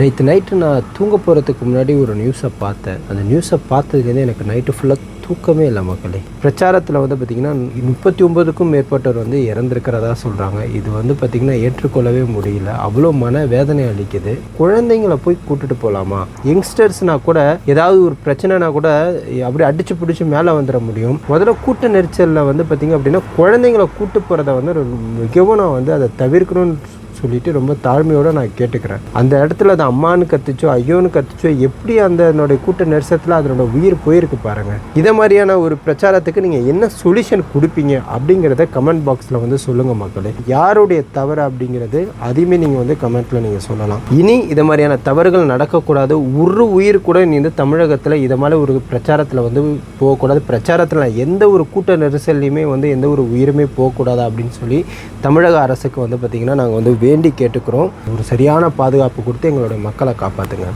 நேற்று நைட்டு நான் தூங்க போகிறதுக்கு முன்னாடி ஒரு நியூஸை பார்த்தேன். அந்த நியூஸை பார்த்ததுலேருந்து எனக்கு நைட்டு ஃபுல்லாக தூக்கமே இல்லை மக்களே. பிரச்சாரத்தில் வந்து பார்த்திங்கன்னா முப்பத்தி ஒம்பதுக்கும் மேற்பட்டவர் வந்து இறந்துருக்கிறதா சொல்கிறாங்க இது வந்து பார்த்திங்கன்னா ஏற்றுக்கொள்ளவே முடியல. அவ்வளோ மன வேதனை அளிக்குது. குழந்தைங்கள போய் கூட்டுட்டு போகலாமா யங்ஸ்டர்ஸ்னால் கூட ஏதாவது ஒரு பிரச்சனைனா கூட அப்படி அடித்து பிடிச்சி மேலே வந்துட முடியும். முதல்ல கூட்ட நெரிச்சலில் வந்து பார்த்திங்க அப்படின்னா குழந்தைங்கள கூட்டு போகிறத வந்து ஒரு மிகவும் நான் வந்து அதை தவிர்க்கணும்னு சொல்லிட்டு ரொம்ப தாழ்மையோடு நான் கேட்டுக்கிறேன். அந்த இடத்துல அது அம்மானு கத்துச்சோ ஐயோன்னு கத்துச்சோ எப்படி அந்த என்னுடைய கூட்ட நெரிசத்தில் அதனோட உயிர் போயிருக்கு பாருங்கள் இதை மாதிரியான ஒரு பிரச்சாரத்துக்கு நீங்கள் என்ன சொல்யூஷன் கொடுப்பீங்க அப்படிங்கிறத கமெண்ட் பாக்ஸில் வந்து சொல்லுங்கள் மக்களே. யாருடைய தவறு அப்படிங்கிறது அதையுமே நீங்கள் வந்து கமெண்ட்டில் நீங்கள் சொல்லலாம். இனி இதை மாதிரியான தவறுகள் நடக்கக்கூடாது. ஒரு உயிர் கூட நீ வந்து தமிழகத்தில் இதை மாதிரி ஒரு பிரச்சாரத்தில் வந்து போகக்கூடாது. பிரச்சாரத்தில் எந்த ஒரு கூட்ட நெரிசல்லையுமே வந்து எந்த ஒரு உயிருமே போகக்கூடாது அப்படின்னு சொல்லி தமிழக அரசுக்கு வந்து பார்த்திங்கன்னா நாங்கள் வந்து வேண்டி கேட்டுக்கிறோம். ஒரு சரியான பாதுகாப்பு கொடுத்து எங்களுடைய மக்களை காப்பாற்றுங்க